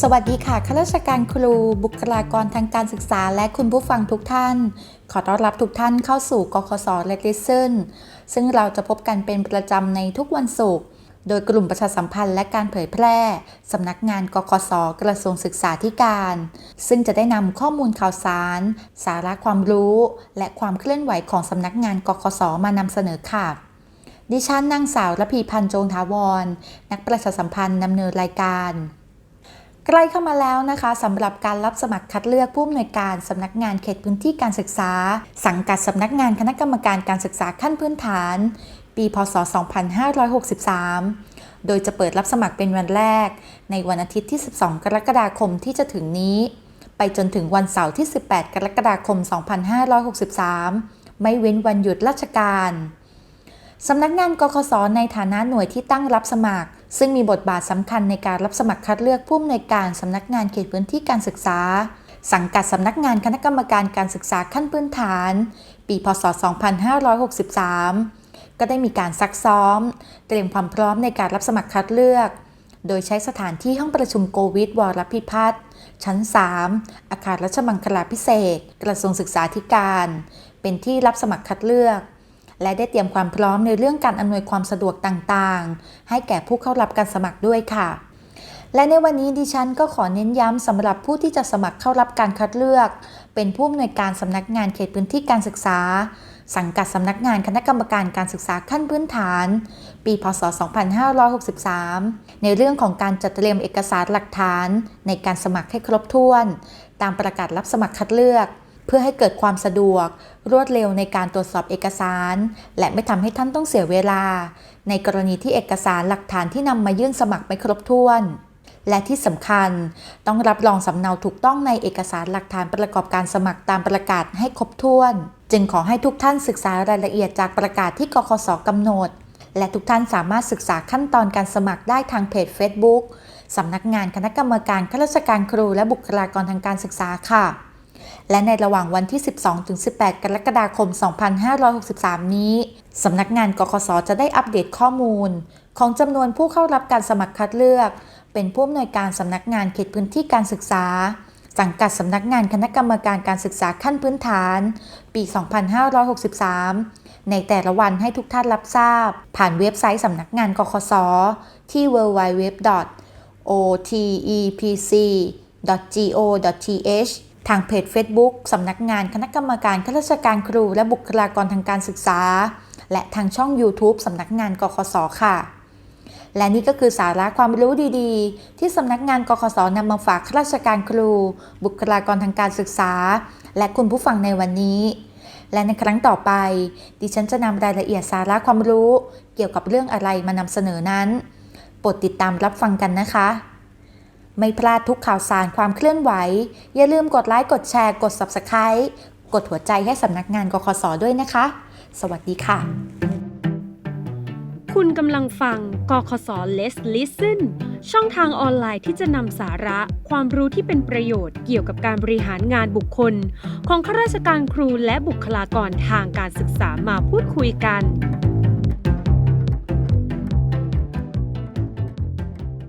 สวัสดีค่ะข้าราชการครู บุคลากรทางการศึกษาและคุณผู้ฟังทุกท่าน ขอต้อนรับทุกท่านเข้าสู่กคสและลิซึนซึ่งเราจะพบกันเป็นประจำในทุกวันศุกร์โดยกลุ่มประชาสัมพันธ์และการเผยแพร่สำนักงานกคสกระทรวงศึกษาธิการ ซึ่งจะได้นำข้อมูลข่าวสาร สาระความรู้ และความเคลื่อนไหวของสำนักงานกคสมานำเสนอค่ะดิฉันนางสาวระพีพันธ์โจงทาวร นักประชาสัมพันธ์ดำเนินรายการ ใกล้เข้ามาแล้วนะคะสำหรับการรับสมัครคัดเลือกผู้อำนวยการสำนักงานเขตพื้นที่การศึกษา สังกัดสำนักงานคณะกรรมการการศึกษาขั้นพื้นฐาน ปี พศ 2563 โดยจะเปิดรับสมัครเป็นวันแรก ในวันอาทิตย์ที่ 12 กรกฎาคมที่จะถึงนี้ ไปจนถึงวันเสาร์ที่ 18 กรกฎาคม 2563 ไม่เว้นวันหยุดราชการสำนักงานกคสในฐานะหน่วยที่ตั้งรับสมัคร ซึ่งมีบทบาทสำคัญในการรับสมัครคัดเลือกผู้อำนวยการสำนักงานเขตพื้นที่การศึกษา สังกัดสำนักงานคณะกรรมการการศึกษาขั้นพื้นฐาน ปีพศ 2563 ก็ได้มีการซักซ้อม เตรียมความพร้อมในการรับสมัครคัดเลือก โดยใช้สถานที่ห้องประชุมโควิดวรพิพัฒน์ชั้น 3 อาคารรัชมังคลาพิเศษกกระทรวงศึกษาธิการ เป็นที่รับสมัครคัดเลือก และได้เตรียมความพร้อมในเรื่องการอำนวยความสะดวกต่างๆ ให้แก่ผู้เข้ารับการสมัครด้วยค่ะ และในวันนี้ดิฉันก็ขอเน้นย้ำสำหรับผู้ที่จะสมัครเข้ารับการคัดเลือก เป็นผู้อำนวยการสำนักงานเขตพื้นที่การศึกษา สังกัดสำนักงานคณะกรรมการการศึกษาขั้นพื้นฐาน ปี พศ 2563 ในเรื่องของการจัดเตรียมเอกสารหลักฐาน ในการสมัครให้ครบถ้วน ตามประกาศรับสมัครคัดเลือก เพื่อให้เกิดความสะดวก รวดเร็วในการตรวจสอบเอกสาร และไม่ทำให้ท่านต้องเสียเวลา ในกรณีที่เอกสารหลักฐานที่นำมายื่นสมัครไม่ครบถ้วน และที่สำคัญ ต้องรับรองสำเนาถูกต้องในเอกสารหลักฐานประกอบการสมัครตามประกาศให้ครบถ้วน จึงขอให้ทุกท่านศึกษารายละเอียดจากประกาศที่กคสกำหนด และทุกท่านสามารถศึกษาขั้นตอนการสมัครได้ทางเพจ Facebook สำนักงานคณะกรรมการข้าราชการครูและบุคลากรทางการศึกษาค่ะ และในระหว่างวันที่ 12-18 กรกฎาคม 2563 นี้ สำนักงานกคสจะได้อัปเดตข้อมูล ของจำนวนผู้เข้ารับการสมัครคัดเลือก เป็นผู้อำนวยการสำนักงานเขตพื้นที่การศึกษา สังกัดสำนักงานคณะกรรมการการศึกษาขั้นพื้นฐาน ปี 2563 ในแต่ละวันให้ทุกท่านรับทราบ ผ่านเว็บไซต์สำนักงานกคสที่ www.otepc.go.th ทางเพจ Facebook สำนักงานคณะกรรมการข้าราชการครู และบุคลากรทางการศึกษา และทางช่อง YouTube สำนักงานกคสค่ะ และนี่ก็คือสาระความรู้ดีๆ ที่สำนักงานกคสนำมาฝากข้าราชการครู บุคลากรทางการศึกษา และคุณผู้ฟังในวันนี้ และในครั้งต่อไป ดิฉันจะนำรายละเอียดสาระความรู้ เกี่ยวกับเรื่องอะไรมานำเสนอนั้น โปรดติดตามรับฟังกันนะคะ ไม่พลาดทุกข่าวสารความเคลื่อนไหว อย่าลืมกดไลค์กดแชร์กด Subscribe กดหัวใจให้สำนักงานกคสด้วยนะคะ สวัสดีค่ะ คุณกำลังฟังกคส Let's Listen ช่องทางออนไลน์ที่จะนำสาระ ความรู้ที่เป็นประโยชน์เกี่ยวกับการบริหารงานบุคคล ของข้าราชการครูและบุคลากรทางการศึกษามาพูดคุยกัน